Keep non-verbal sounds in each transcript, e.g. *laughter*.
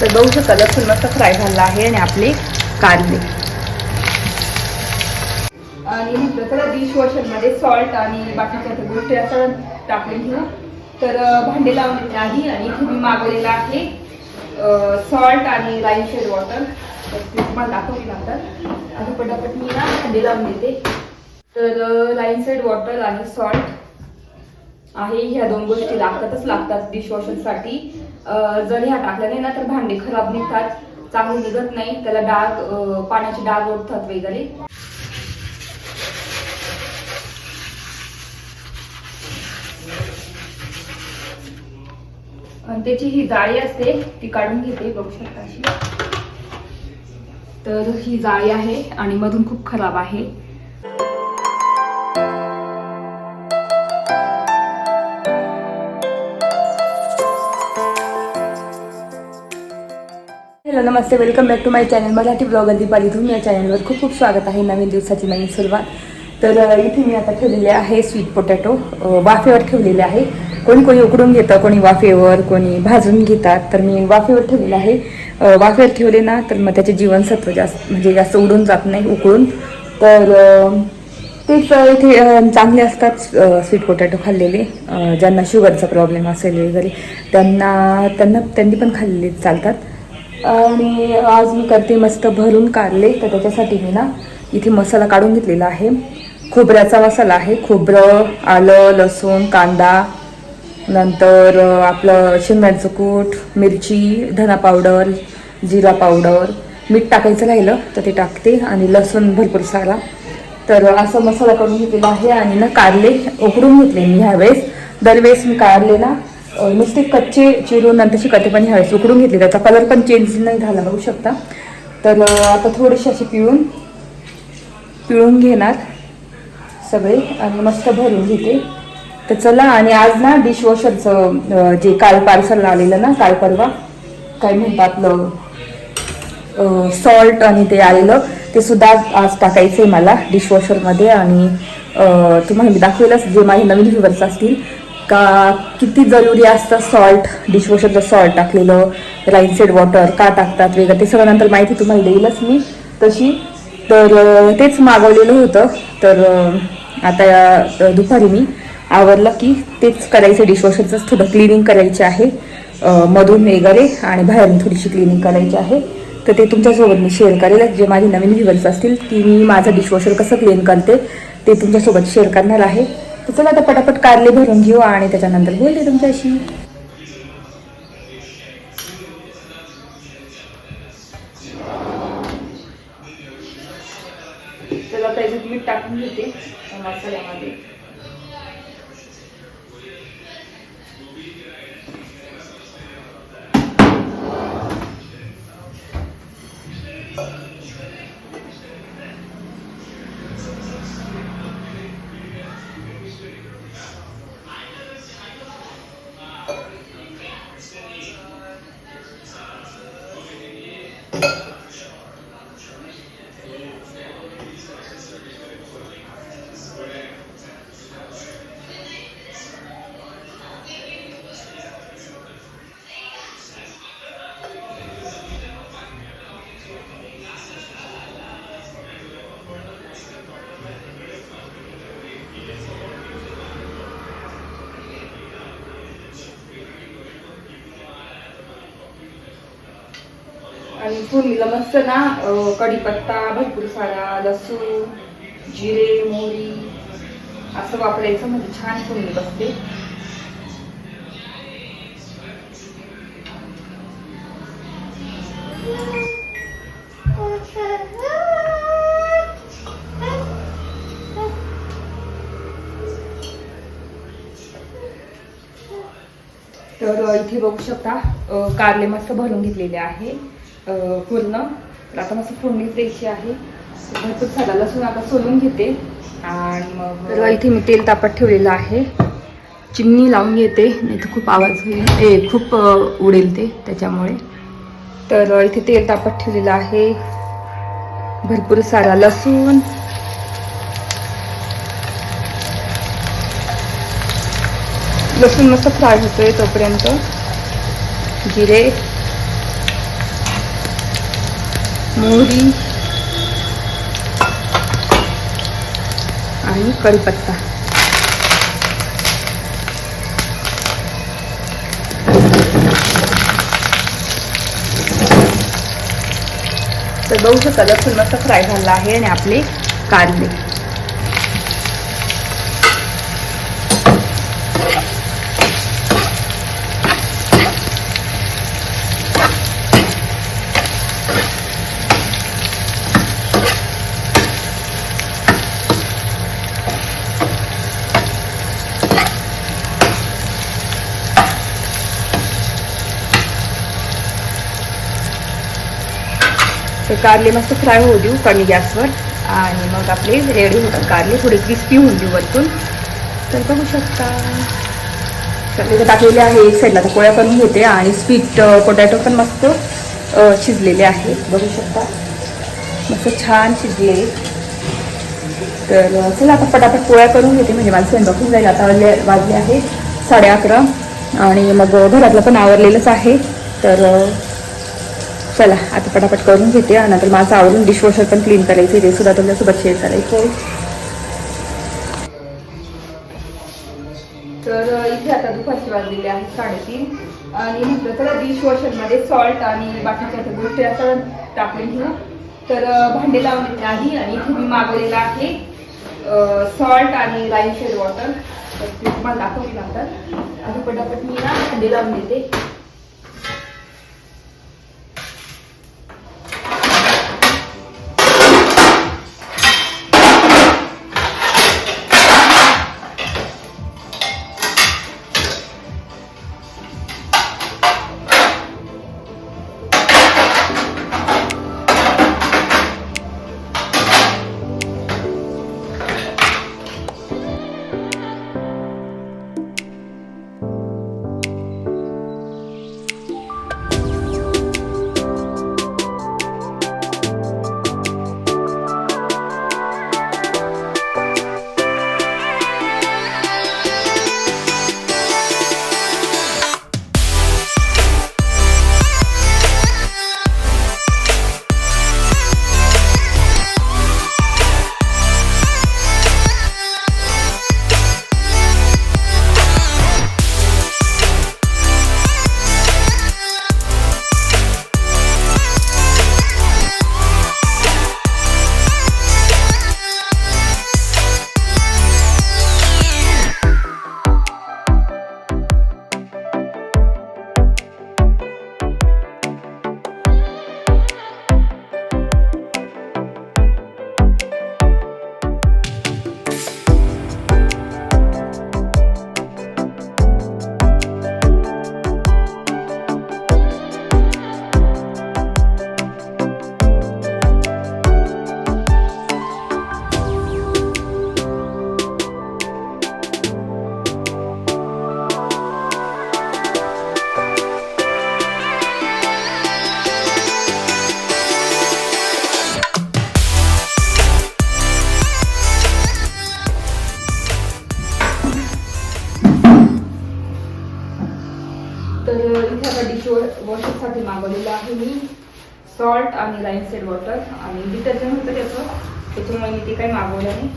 तर बघू शकता लसूण मस्त फ्राय झाला आहे आणि आपले कांदे आणि म्हटलं तर डिश वॉशरमध्ये सॉल्ट आणि बाकीच्या गोष्टी असं टाकून घेऊ तर भांडे लावून आधी आणि तुम्ही मागवलेलं आहे सॉल्ट आणि राईस शेड वॉटर तुम्हाला दाखवते नंतर. आणि पटापट मी ना भांडे लावून देते. तर लाईन साईड वॉटर आणि सॉल्ट आहे ह्या दोन गोष्टी लागतातच लागतात डिशवॉशरसाठी जर ह्या टाकल्या नाही ना तर भांडे खराब निघतात. चांगले निघत नाही. त्याला डाग पाण्याचे डाग ओढतात वगैरे. आणि त्याची ही जाळी असते ती काढून घेते बघू शकता तर ही जाळी आहे आणि मधून खूप खराब आहे. Hello Namaste. Welcome back to my channel Marathi blogger Deepali तुम्ही या चॅनलवर खूप खूप स्वागत आहे. नवीन दिवसाची नवीन सुरुवात. तर इथे मी आता ठेवलेले आहे स्वीट पोटॅटो वाफेवर ठेवलेले आहे. कोणी कोणी उकडून घेतं कोणी वाफेवर कोणी भाजून घेतात. तर मी वाफेवर ठेवलेलं आहे. वाफेवर ठेवले ना तर मग त्याचे जीवनसत्व जास्त म्हणजे जास्त उडून जात नाही उकळून. तर तेच इथे चांगले असतात स्वीट पोटॅटो खाल्लेले. ज्यांना शुगरचा प्रॉब्लेम असेल वगैरे त्यांना त्यांना त्यांनी पण खाल्लेले चालतात. आणि आज मी करते मस्त भरून काढले तर त्याच्यासाठी मी ना इथे मसाला काढून घेतलेला आहे. खोबऱ्याचा मसाला आहे. खोबरं आलं लसूण कांदा नंतर आपलं शेंगदाण्याचं कूट मिरची धना पावडर जिरा पावडर मीठ टाकायचं राहिलं तर ते टाकते आणि लसूण भरपूर सारा. तर असा मसाला करून घेतलेला आहे आणि ना कारले उकडून घेतले मी ह्यावेळेस. दरवेळेस मी कारले ना नुसते कच्चे चिरून नंतरची कटे पण ह्यावेळेस उकडून घेतली. त्याचा कलर पण चेंज नाही झाला बघू शकता. तर आता थोडेसे असे पिळून पिळून घेणार सगळे आणि मस्त भरून घेते. तर चला आणि आज ना डिशवॉशरचं जे काल पार्सल आलेलं ना काल परवा काय म्हणतात आपलं सॉल्ट आणि ते आलेलं ते सुद्धा आज टाकायचं आहे मला डिशवॉशरमध्ये आणि तुम्हाला मी दाखवेलच जे माझे नवीन व्ह्युअर्स असतील का किती जरुरी असतं सॉल्ट डिशवॉशरचं सॉल्ट टाकलेलं राईनसेड वॉटर का टाकतात वेगळं ते सगळं नंतर माहिती तुम्हाला देईलच मी. तशी तर तेच मागवलेलं होतं. तर आता दुपारी मी आवरलं की तेच करायचं डिशवॉशरचंच थोडं क्लिनिंग करायचे आहे. मधून वगैरे आणि बाहेरून थोडीशी क्लिनिंग करायची आहे. तर ते तुमच्यासोबत मी शेअर करेल. जे माझे नवीन व्हिवर्स असतील की मी माझं डिशवॉशर कसं क्लीन करते ते तुमच्यासोबत शेअर करणार आहे. तर चला आता पटापट कारले भरून घेऊ आणि त्याच्यानंतर बोलते तुमच्याशी. त्याला त्याच्यात मीठ टाकून घेते. मसाल्यामध्ये. फोडणीला मस्त ना कढीपत्ता भरपूर सारा लसूण जिरे मोहरी असं वापरायचं. म्हणजे छान फोडणी बसते तर इथे बघू शकता कारले मस्त भरून घेतलेले आहे. पूर्ण. तर आता मस्त फोडणी द्यायची आहे. भरपूर सारा लसूण आता सोलून घेते. आणि मग तर इथे मी तेल तापत ठेवलेलं आहे. चिमणी लावून घेते नाही तर खूप आवाज होईल. ए खूप उडेल ते त्याच्यामुळे. तर इथे तेल तापत ठेवलेलं आहे. भरपूर सारा लसूण. लसूण मस्त फ्राय होतोय तोपर्यंत. जिरे. मोहरी आणि कढीपत्ता. तर बघू शकता लसूण मस्त फ्राय झाला आहे आणि आपले कांदे कारले मस्त फ्राय होऊ देऊ कमी गॅसवर. आणि मग आपले रेडी होतात कारले. थोडे क्रिस्पी होऊन देऊ वरतून. तर बघू शकता. तर टाकलेले आहे एक साईडला तर पोळ्या करून घेते आणि स्वीट पोटॅटो पण मस्त शिजलेले आहेत. बघू शकता. मस्त छान शिजले. तर चला आता पटापट पोळ्या करून घेते. म्हणजे माझं स्वयंपाक होऊन जाईल. आता वाजले वाजले आहे साडे अकरा. आणि मग घरातलं पण आवरलेलंच आहे. तर चला आता पटापट करून घेते. आणि नंतर माझं आवडून डिशवॉशर पण क्लीन करायचं ते सुद्धा तुमच्यासोबत शेअर करायचं तर इथे आता दुपारची वाजलेली आहे साडेतीन. आणि म्हटलं चला डिशवॉशरमध्ये सॉल्ट आणि बाकीच्या त्या गोष्टी असं टाकून घेऊ. तर भांडे लावून आहे आणि इथे मी मागवलेलं आहे सॉल्ट आणि लाईन शेड वॉटर तर ते तुम्हाला दाखवली नंतर. आधी पटापट मी ना भांडे लावून देते. तर इथे आता डिश वॉशरसाठी मागवलेलं आहे मी. सॉल्ट आणि लाईन सेड वॉटर आणि डिटर्जंट होतं त्याचं. त्याच्यामुळे मी ते काही मागवलं नाही.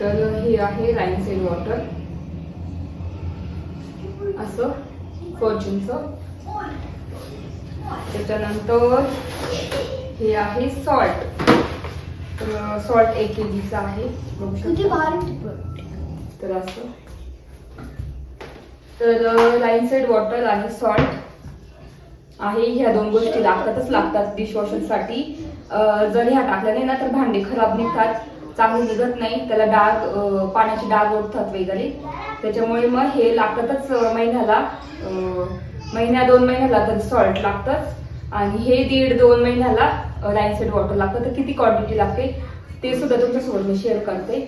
तर हे आहे लाईम सेड वॉटर असं फॉर्च्यूनचं त्याच्यानंतर हे आहे सॉल्ट तर सॉल्ट एक के जीचा आहे. बघू शकता. तर असं. तर लाईन साईड वॉटर आणि सॉल्ट आहे. ह्या दोन गोष्टी लागतातच लागतात डिशवॉशरसाठी जर ह्या टाकल्या नाही ना तर भांडे खराब निघतात. चांगले निघत नाही. त्याला डाग पाण्याची डाग ओढतात वगैरे. त्याच्यामुळे मग हे लागतातच महिन्याला. महिन्या दोन महिन्याला तर सॉल्ट लागतंच. आणि हे दीड दोन महिन्याला राईनसेट वॉटर लागतं. तर किती क्वांटिटी लागते? ते सुद्धा तुमच्यासोबत मी शेअर करते.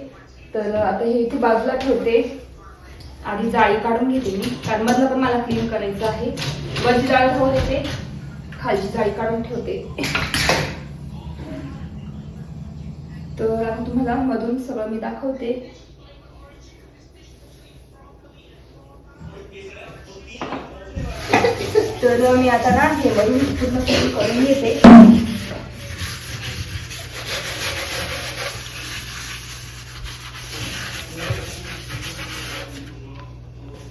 तर आता हे इथे बाजूला ठेवते. आधी जाळी काढून घेते मी. कारण मधलं पण मला क्लीन करायचं आहे. वरची जाळी ठेवून येते खालची जाळी काढून ठेवते. तर आता तुम्हाला मधून सगळं मी दाखवते. *laughs* *laughs* तर मी आता ना हे वरून पूर्ण करून घेते.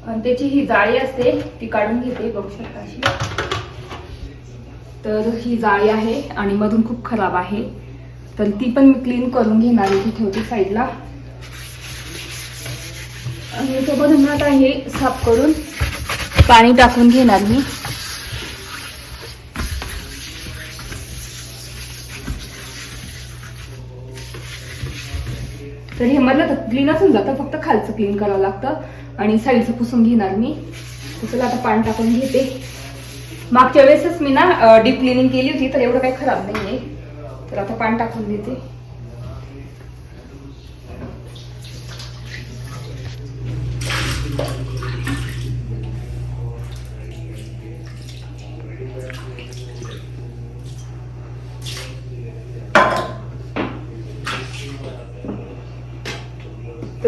आणि त्याची ही जाळी असते ती काढून घेते बघू शकता अशी. तर ही जाळी आहे आणि मधून खूप खराब आहे. तर ती पण मी क्लीन करून घेणार आहे ती ठेवते साईडला. आणि सोबत आता हे साफ करून. पाणी टाकून घेणार मी. तर हे मधलं तर क्लीन असून जातं फक्त खालचं क्लीन करावं लागतं. आणि साईडचं पुसून घेणार मी. तर चला आता पाणी टाकून घेते. मागच्या वेळेसच मी ना डीप क्लिनिंग केली होती तर एवढं काही खराब नाहीये. तर आता पाणी टाकून देते.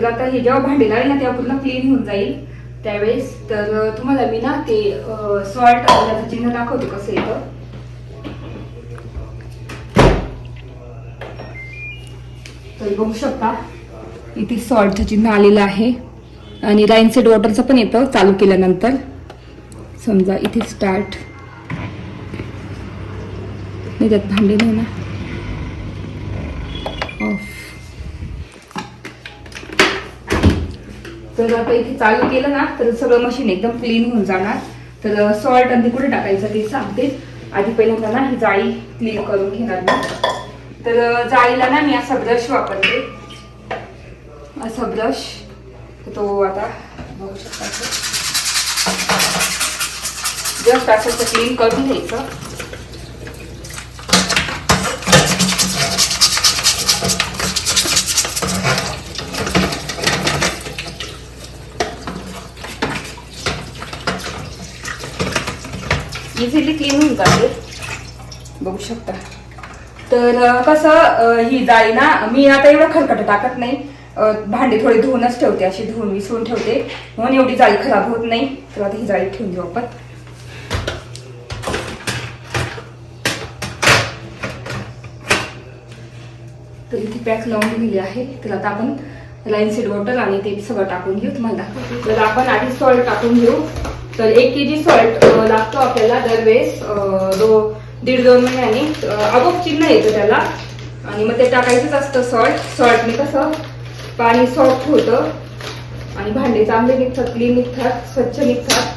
तर आता हे जेव्हा भांडी लागेल ना तेव्हा पूर्ण क्लीन होऊन जाईल. त्यावेळेस तर तुम्हाला मी ना ते सॉल्ट त्याचं चिन्ह दाखवते कसं येतं तर बघू शकता इथे सॉल्टचं चिन्ह आलेलं आहे. आणि राईनसेट वॉटरचं पण येतं चालू केल्यानंतर. समजा इथे स्टार्ट नाही त्यात भांडे नाही ना. ऑफ तर आता इथे चालू केलं ना तर सगळं मशीन एकदम क्लीन होऊन जाणार. तर सॉल्ट आणि कुठे टाकायचं ते सांगते. आधी पहिल्यांदा ना ही जाळी क्लीन करून घेणार मी. तर जाळीला ना मी असा ब्रश वापरते. असा ब्रश तो आता बघू शकता जस्ट असं क्लीन करून घ्यायचं. म्हणजे इझिली क्लीन होऊन जाते बघू शकता. तर कसं ही जाळी ना मी आता एवढं खरकट टाकत नाही. भांडे भांडी थोडी धुवूनच ठेवते अशी धुवून विसरून ठेवते. म्हणून एवढी जाळी खराब होत नाही. तर आता ही जाळी ठेवून देऊ आपण. तर इथे पॅक लावून दिलेली आहे. तर आता आपण लाईन सीड वॉटर आणि ते सगळं टाकून घेऊ. तुम्हाला दाखवते. तर आपण आधी सॉल्ट टाकून घेऊ. तर एक के जी सॉल्ट लागतो आपल्याला दरवेळेस. दो दीड दोन महिन्याने अं, आपोआप चिन्ह येतं त्याला. आणि मग ते टाकायचंच असतं सॉल्ट सॉल्टने कसं पाणी सॉफ्ट होतं. आणि भांडे चांगले निघतात क्लीन निघतात स्वच्छ निघतात.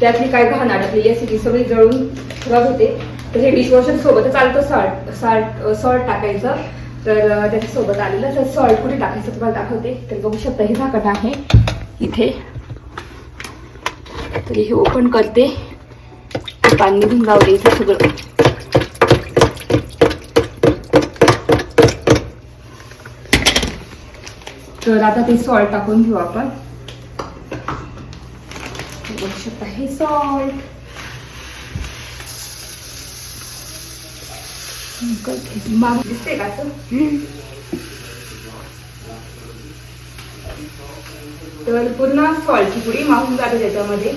त्यातली काय घाण अडकलेली असते ती सगळी जळून खराब होते. तर हे डिशवॉशर सोबत चालतं सॉल्ट सॉल्ट सॉल्ट टाकायचं. तर त्याच्यासोबत आलेलं. तर सॉल्ट कुठे टाकायचं तुम्हाला दाखवते. तर बघू शकता हे झाकण आहे इथे. तर हे ओपन करते. पाणी जाऊ दे इथे सगळं. तर आता ते सॉल्ट टाकून घेऊ आपण. हे बघू शकता हे सॉल्ट माग दिसते का तर पूर्ण सॉल्टची पुडी मागून जाते त्याच्यामध्ये.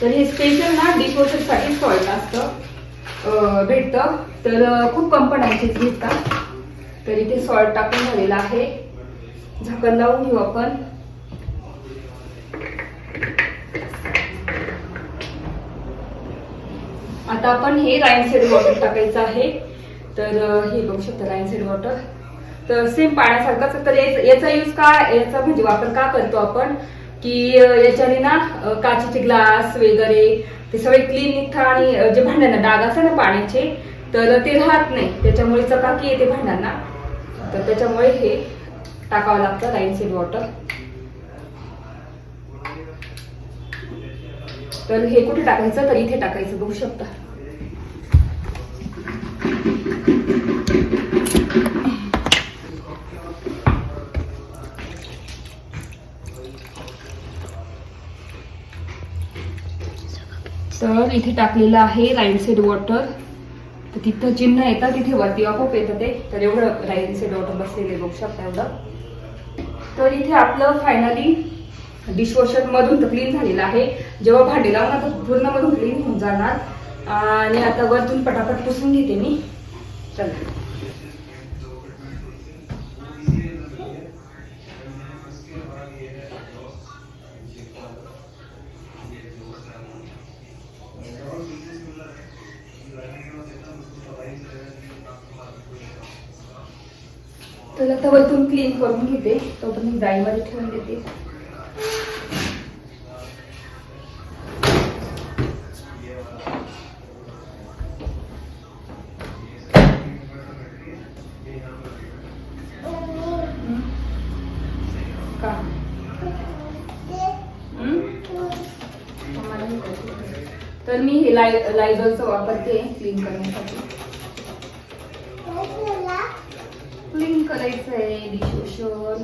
तर हे स्पेशल ना डिशवॉशरसाठी सॉल्ट असतं. भेटत भेटतं. तर खूप कंपन्यांचेच भेटतात तर इथे सॉल्ट टाकून झालेला आहे. झाकण लावून घेऊ आपण. आता आपण हे राईन सेड वॉटर टाकायचं आहे. तर हे बघू शकता राईन वॉटर तर सेम पाण्यासारखंच. तर याचा यूज का याचा म्हणजे वापर का करतो आपण? की याच्याने ना काचेचे ग्लास वगैरे ते सगळे क्लीन निघतात आणि जे भांड्यांना डाग असतात ना पाण्याचे तर ते राहत नाही. त्याच्यामुळे चकाकी येते भांड्यांना. तर त्याच्यामुळे हे टाकावं लागतं राईन सीड वॉटर. तर हे कुठे टाकायचं? तर इथे टाकायचं बघू शकता. तर इथे टाकलेलं आहे राईन सेड वॉटर. तर तिथं चिन्ह येतं तिथे वरती आपोआप येतं ते. तर एवढं राईन सेड वॉटर बसलेले बघू शकता एवढं. तर इथे आपलं फायनली डिशवॉशर मधून तर क्लीन झालेलं आहे. जेव्हा भांडी लावून आता पूर्ण मधून क्लीन होऊन जाणार. आणि आता वरतून पटापट पुसून घेते मी. चला. तर आता क्लीन करून घेते. तो पण मी जाळीमध्ये ठेवून देते. तर मी हे लाय लायझॉलचं वापरते क्लीन करण्यासाठी. क्लीन करायचं आहे डिशवॉशर.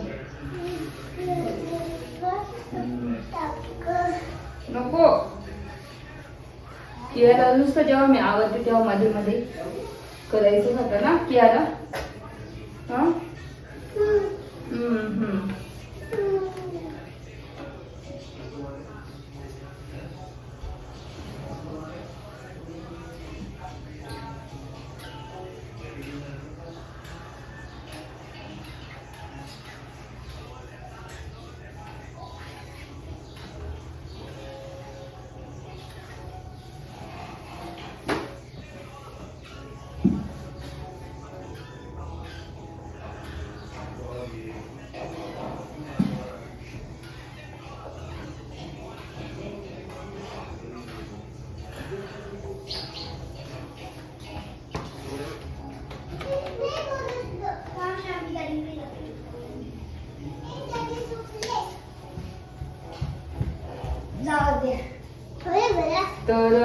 नको. कियाला नुसतं जेव्हा मी आवडते तेव्हा मध्ये मध्ये करायचं होतं ना कियाला? हां? हम्म, हम्म.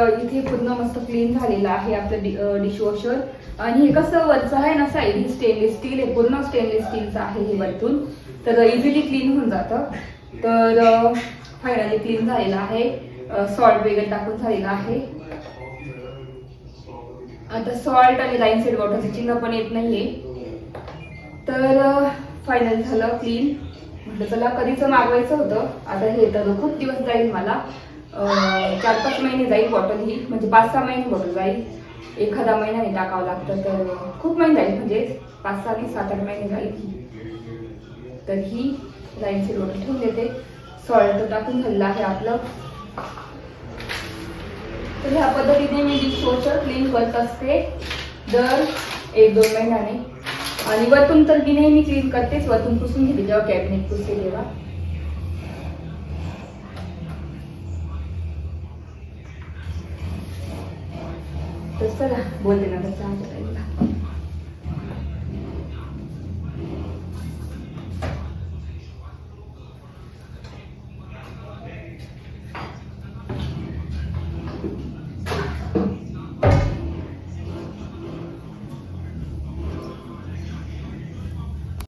इथे पूर्ण मस्त क्लीन झालेलं आहे आपलं डिशवॉशर आणि हे कसं वरचं आहे ना साईड ही स्टेनलेस स्टील आहे पूर्ण स्टेनलेस स्टीलचं आहे हे वरतून. तर इझिली क्लीन होऊन जातं. तर फायनली क्लीन झालेलं आहे. सॉल्ट वगैरे टाकून झालेलं आहे. आता सॉल्ट आणि लाईन सेड वॉटरचं चिन्ह पण येत नाहीये. तर फायनल झालं क्लीन म्हटलं चला कधीच मागवायचं होतं? आता हे तर खूप दिवस जाईल मला. चार पाच महिने जाईल बॉटल ही म्हणजे पाच सहा महिने बॉटल जाईल. एखादा महिन्याने टाकावं लागतं तर खूप महिने जाईल म्हणजे पाच सहा नाही सात आठ महिने जाईल ही. तर ही लाईन रोटी ठेवून देते. सॉल्ट टाकून झालेलं आहे आपलं. तर ह्या पद्धतीने मी डिशवॉशर क्लीन करत असते. दर एक दोन महिन्याने. आणि वरतून तर मी नेहमी क्लीन करतेच वरतून पुसून घेते जेव्हा कॅबिनेट पुसते तेव्हा. तर चला बोलते ना तर चहा करायला